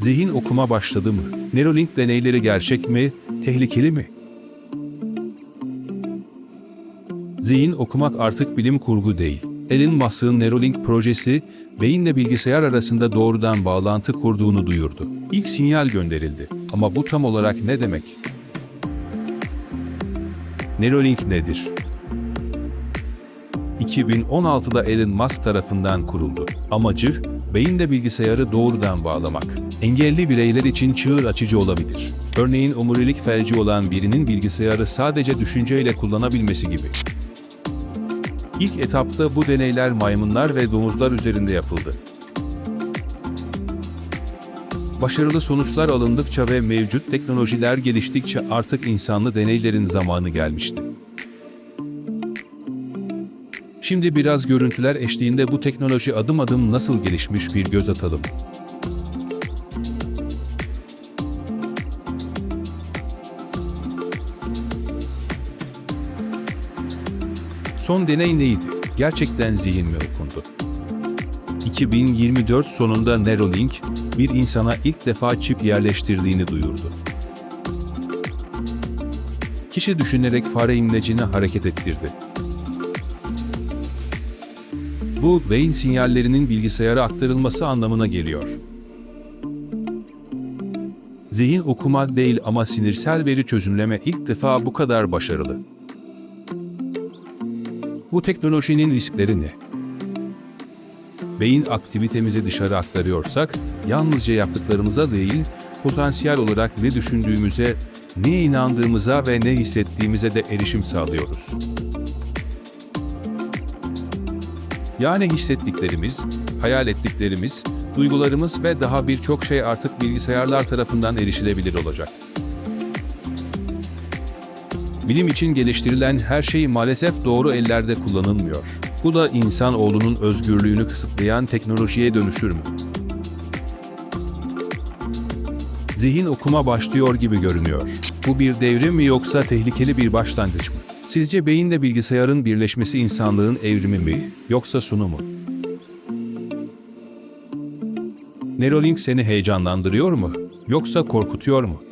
Zihin okuma başladı mı? Neuralink deneyleri gerçek mi? Tehlikeli mi? Zihin okumak artık bilim kurgu değil. Elon Musk'ın Neuralink projesi, beyinle bilgisayar arasında doğrudan bağlantı kurduğunu duyurdu. İlk sinyal gönderildi. Ama bu tam olarak ne demek? Neuralink nedir? 2016'da Elon Musk tarafından kuruldu. Amacı, beyinle bilgisayarı doğrudan bağlamak. Engelli bireyler için çığır açıcı olabilir. Örneğin omurilik felci olan birinin bilgisayarı sadece düşünceyle kullanabilmesi gibi. İlk etapta bu deneyler maymunlar ve domuzlar üzerinde yapıldı. Başarılı sonuçlar alındıkça ve mevcut teknolojiler geliştikçe artık insanlı deneylerin zamanı gelmişti. Şimdi biraz görüntüler eşliğinde bu teknoloji adım adım nasıl gelişmiş bir göz atalım. Son deney neydi? Gerçekten zihin mi okundu? 2024 sonunda Neuralink, bir insana ilk defa çip yerleştirdiğini duyurdu. Kişi düşünerek fare imlecini hareket ettirdi. Bu, beyin sinyallerinin bilgisayara aktarılması anlamına geliyor. Zihin okuma değil ama sinirsel veri çözümleme ilk defa bu kadar başarılı. Bu teknolojinin riskleri ne? Beyin aktivitemizi dışarı aktarıyorsak, yalnızca yaptıklarımıza değil, potansiyel olarak ne düşündüğümüze, neye inandığımıza ve ne hissettiğimize de erişim sağlıyoruz. Yani hissettiklerimiz, hayal ettiklerimiz, duygularımız ve daha birçok şey artık bilgisayarlar tarafından erişilebilir olacak. Bilim için geliştirilen her şey maalesef doğru ellerde kullanılmıyor. Bu da insanoğlunun özgürlüğünü kısıtlayan teknolojiye dönüşür mü? Zihin okuma başlıyor gibi görünüyor. Bu bir devrim mi yoksa tehlikeli bir başlangıç mı? Sizce beyinle bilgisayarın birleşmesi insanlığın evrimi mi yoksa sonu mu? Neuralink seni heyecanlandırıyor mu yoksa korkutuyor mu?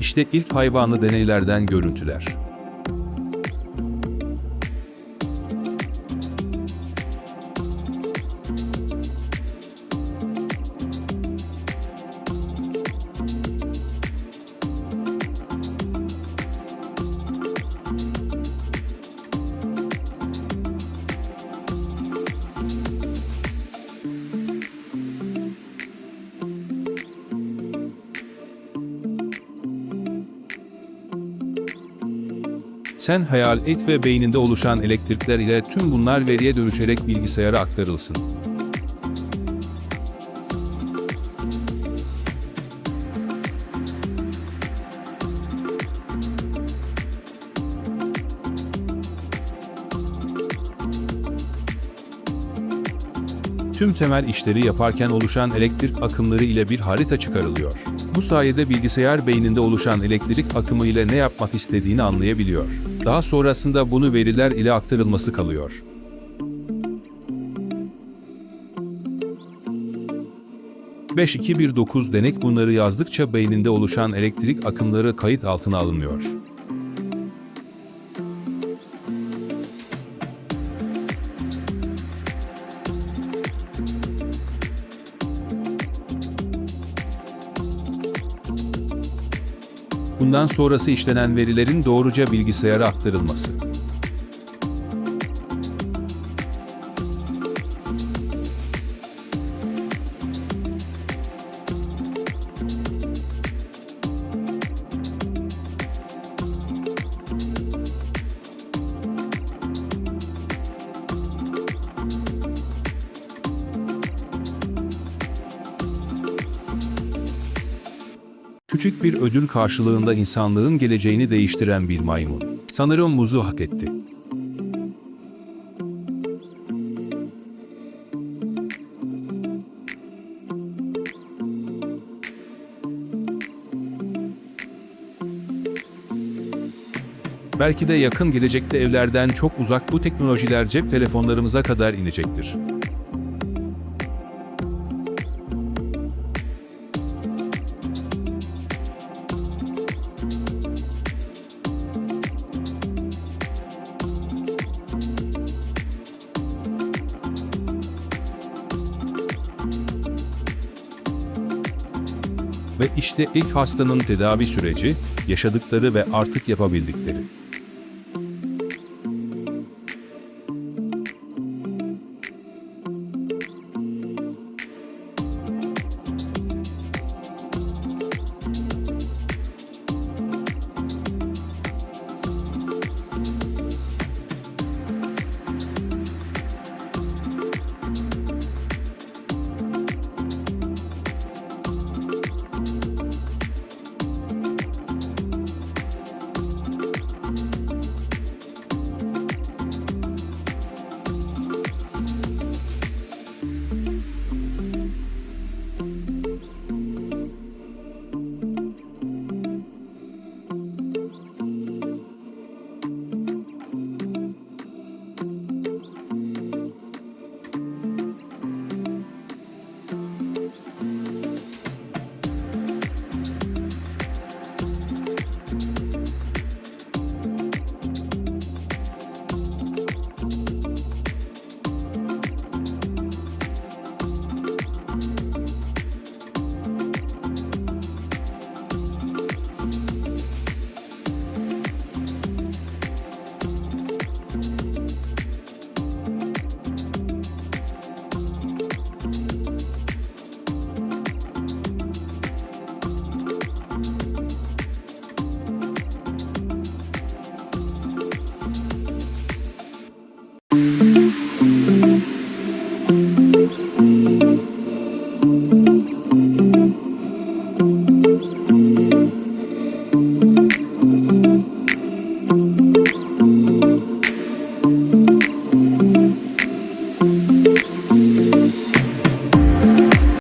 İşte ilk hayvanlı deneylerden görüntüler. Sen hayal et ve beyninde oluşan elektrikler ile tüm bunlar veriye dönüşerek bilgisayara aktarılsın. Tüm temel işleri yaparken oluşan elektrik akımları ile bir harita çıkarılıyor. Bu sayede bilgisayar beyninde oluşan elektrik akımı ile ne yapmak istediğini anlayabiliyor. Daha sonrasında bunu veriler ile aktarılması kalıyor. ...5219 denek bunları yazdıkça beyninde oluşan elektrik akımları kayıt altına alınıyor. Bundan sonrası işlenen verilerin doğruca bilgisayara aktarılması. Küçük bir ödül karşılığında insanlığın geleceğini değiştiren bir maymun. Sanırım muzu hak etti. Belki de yakın gelecekte evlerden çok uzak bu teknolojiler cep telefonlarımıza kadar inecektir. Ve işte ilk hastanın tedavi süreci, yaşadıkları ve artık yapabildikleri.